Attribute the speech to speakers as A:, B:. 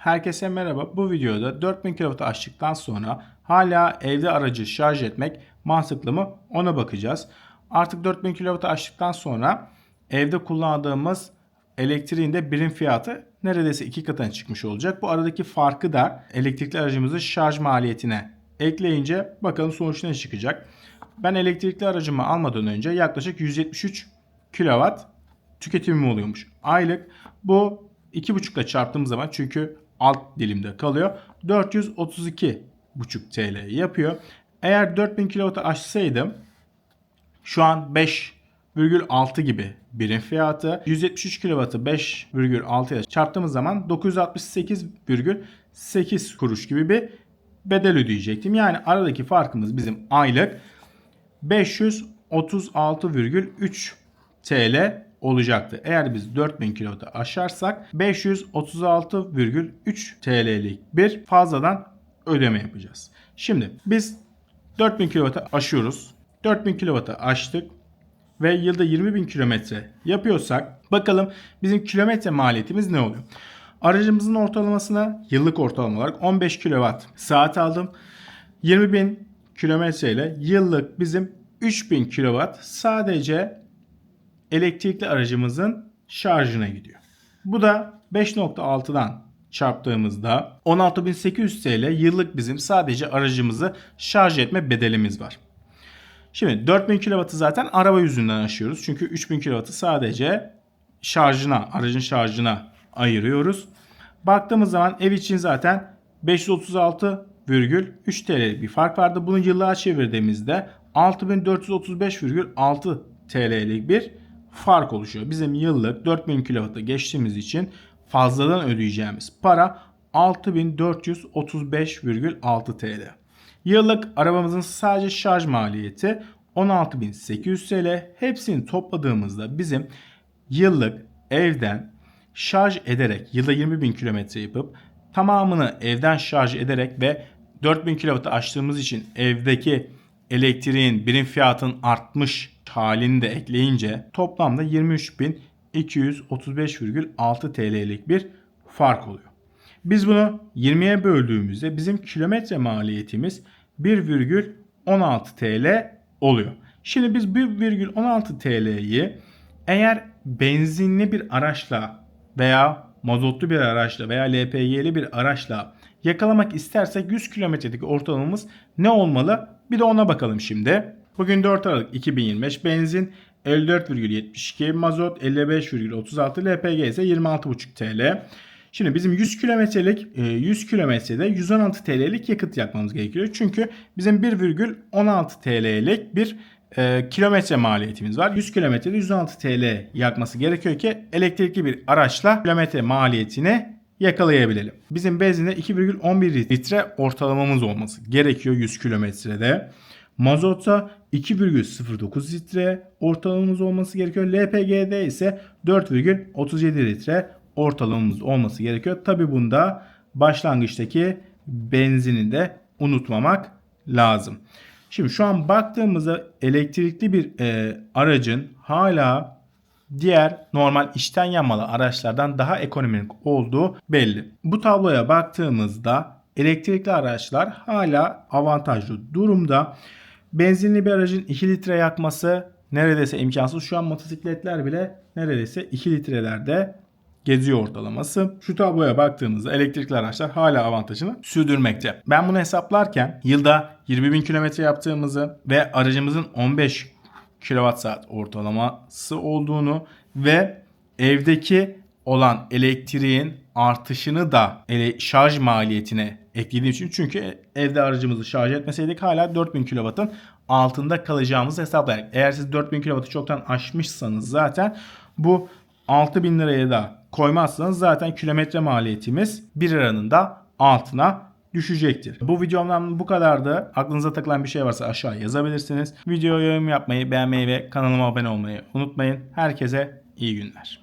A: Herkese merhaba. Bu videoda 4000 kW'ı aştıktan sonra hala evde aracı şarj etmek mantıklı mı ona bakacağız. Artık 4000 kW'ı aştıktan sonra evde kullandığımız elektriğin de birim fiyatı neredeyse iki katına çıkmış olacak. Bu aradaki farkı da elektrikli aracımızın şarj maliyetine ekleyince bakalım sonuç ne çıkacak. Ben elektrikli aracımı almadan önce yaklaşık 173 kW tüketimim oluyormuş. Aylık bu 2,5 ile çarptığım zaman çünkü alt dilimde kalıyor. 432,5 TL yapıyor. Eğer 4000 kW'ı aşsaydım şu an 5,6 gibi birim fiyatı. 173 kW'ı 5,6 ile çarptığımız zaman 968,8 kuruş gibi bir bedel ödeyecektim. Yani aradaki farkımız bizim aylık 536,3 TL olacaktı. Eğer biz 4000 kW'ı aşarsak 536,3 TL'lik bir fazladan ödeme yapacağız. Şimdi biz 4000 kW'ı aşıyoruz. 4000 kW'ı aştık ve yılda 20.000 kilometre yapıyorsak bakalım bizim kilometre maliyetimiz ne oluyor? Aracımızın ortalamasına yıllık ortalama olarak 15 kW saat aldım. 20.000 kilometre ile yıllık bizim 3000 kW sadece elektrikli aracımızın şarjına gidiyor. Bu da 5.6'dan çarptığımızda 16.800 TL yıllık bizim sadece aracımızı şarj etme bedelimiz var. Şimdi 4000 kW'ı zaten araba yüzünden aşıyoruz. Çünkü 3000 kW'ı sadece şarjına, aracın şarjına ayırıyoruz. Baktığımız zaman ev için zaten 536,3 TL bir fark vardı. Bunu yıllığa çevirdiğimizde 6435,6 TL'lik bir fark oluşuyor. Bizim yıllık 4000 kW'ı geçtiğimiz için fazladan ödeyeceğimiz para 6435,6 TL. Yıllık arabamızın sadece şarj maliyeti 16.800 TL. Hepsini topladığımızda bizim yıllık evden şarj ederek yılda 20.000 kilometre yapıp tamamını evden şarj ederek ve 4000 kW'ı açtığımız için evdeki elektriğin birim fiyatın artmış halini de ekleyince toplamda 23.235,6 TL'lik bir fark oluyor. Biz bunu 20'ye böldüğümüzde bizim kilometre maliyetimiz 1,16 TL oluyor. Şimdi biz 1,16 TL'yi eğer benzinli bir araçla veya mazotlu bir araçla veya LPG'li bir araçla yakalamak istersek 100 kilometredeki ortalamamız ne olmalı? Bir de ona bakalım şimdi. Bugün 4 Aralık 2025 benzin 54,72 mazot 55,36 LPG ise 26,5 TL. Şimdi bizim 100 kilometrelik 100 kilometrede 116 TL'lik yakıt yakmamız gerekiyor. Çünkü bizim 1,16 TL'lik bir e, kilometre maliyetimiz var. 100 kilometrede 116 TL yakması gerekiyor ki elektrikli bir araçla kilometre maliyetini yakalayabilelim. Bizim benzinde 2,11 litre ortalamamız olması gerekiyor 100 kilometrede. Mazota 2,09 litre ortalamamız olması gerekiyor. LPG'de ise 4,37 litre ortalamamız olması gerekiyor. Tabi bunda başlangıçtaki benzini de unutmamak lazım. Şimdi şu an baktığımızda elektrikli bir e, aracın hala diğer normal içten yanmalı araçlardan daha ekonomik olduğu belli. Bu tabloya baktığımızda elektrikli araçlar hala avantajlı durumda. Benzinli bir aracın 2 litre yakması neredeyse imkansız. Şu an motosikletler bile neredeyse 2 litrelerde geziyor ortalaması. Şu tabloya baktığımızda elektrikli araçlar hala avantajını sürdürmekte. Ben bunu hesaplarken yılda 20 bin kilometre yaptığımızı ve aracımızın 15 kWh ortalaması olduğunu ve evdeki olan elektriğin artışını da ele, şarj maliyetine eklediğim için çünkü evde aracımızı şarj etmeseydik hala 4000 kW'ın altında kalacağımızı hesaplayarak. Eğer siz 4000 kW'ı çoktan aşmışsanız zaten bu 6000 liraya da koymazsanız zaten kilometre maliyetimiz 1 liranın da altına düşecektir. Bu videomdan bu kadardı. Aklınıza takılan bir şey varsa aşağı yazabilirsiniz. Videoya yorum yapmayı, beğenmeyi ve kanalıma abone olmayı unutmayın. Herkese iyi günler.